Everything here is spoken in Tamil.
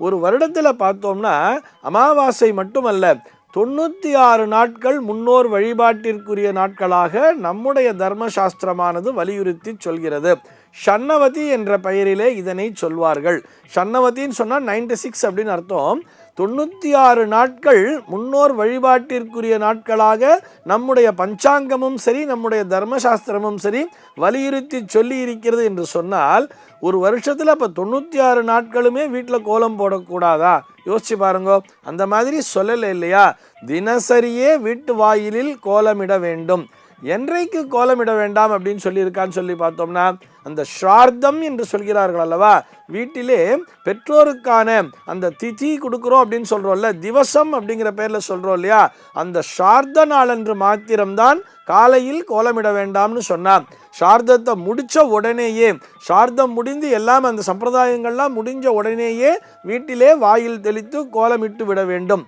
ஒரு வருடத்தில் பார்த்தோம்னா அமாவாசை மட்டுமல்ல தொண்ணூற்றி ஆறு நாட்கள் முன்னோர் வழிபாட்டிற்குரிய நாட்களாக நம்முடைய தர்மசாஸ்திரமானது வலியுறுத்தி சொல்கிறது. ஷன்னவதி என்ற பெயரிலே இதனை சொல்வார்கள். ஷன்னவதின்னு சொன்னால் நைன்டி சிக்ஸ் அப்படின்னு அர்த்தம். தொண்ணூற்றி ஆறு நாட்கள் முன்னோர் வழிபாட்டிற்குரிய நாட்களாக நம்முடைய பஞ்சாங்கமும் சரி நம்முடைய தர்மசாஸ்திரமும் சரி வலியுறுத்தி சொல்லி இருக்கிறது என்று சொன்னால் ஒரு வருஷத்தில் அப்போ தொண்ணூற்றி ஆறு நாட்களுமே வீட்டில் கோலம் போடக்கூடாதா? யோசிச்சு பாருங்க அந்த மாதிரி சொல்லலை இல்லையா? தினசரியே வீட்டு வாயிலில் கோலமிட வேண்டும். என்றைக்கு கோலமிட வேண்டாம் அப்படின்னு சொல்லியிருக்கான்னு சொல்லி பார்த்தோம்னா அந்த ஸ்ரார்த்தம் என்று சொல்கிறார்கள் அல்லவா? வீட்டிலே பெற்றோருக்கான அந்த திதி கொடுக்குறோம் அப்படின்னு சொல்கிறோம்ல திவசம் அப்படிங்கிற பேரில் சொல்கிறோம் இல்லையா? அந்த ஸ்ரார்த்த நாளன்று மாத்திரம்தான் காலையில் கோலமிட வேண்டாம்னு சொன்னான் சார்தத்தை முடித்த உடனேயே சார்தம் முடிந்து எல்லாம் அந்த சம்பிரதாயங்கள்லாம் முடிஞ்ச உடனேயே வீட்டிலே வாயில் தெளித்து கோலமிட்டு விட வேண்டும்.